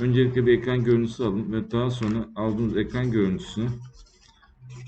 Öncelikle bir ekran görüntüsü alın ve daha sonra aldığınız ekran görüntüsünü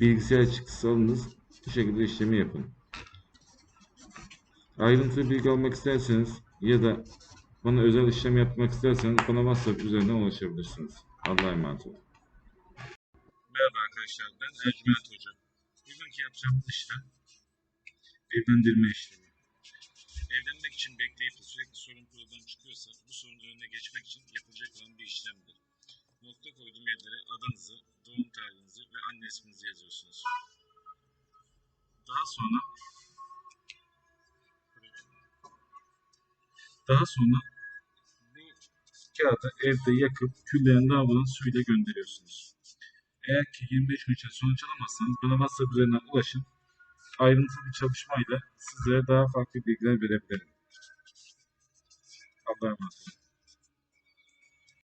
bilgisayar çıktısı alınız. Bu şekilde işlemi yapın. Ayrıntılı bilgi almak isterseniz ya da bana özel işlem yapmak isterseniz bana WhatsApp üzerinden ulaşabilirsiniz. Allah'a emanet olun. Merhaba arkadaşlar ben Ercüment Hoca. Bugünkü yapacağımız işlem evlendirme işlemi. Evlenmek için bekleyip sürekli sorun problem çıkıyorsa bu sorunun önüne geçmek için yapılacak olan bir işlemdir. Nokta koyduğum yerlere adınızı, doğum tarihinizi ve anne isminizi yazıyorsunuz. Daha sonra daha sonra bu kağıdı evde yakıp küllerini lavabodan suyla gönderiyorsunuz. Eğer ki 25 gün içinde sonuç alamazsanız bana WhatsApp üzerinden ulaşın. Ayrıntılı bir çalışmayla sizlere daha farklı bilgiler verebilirim. Allah'a emanet olun.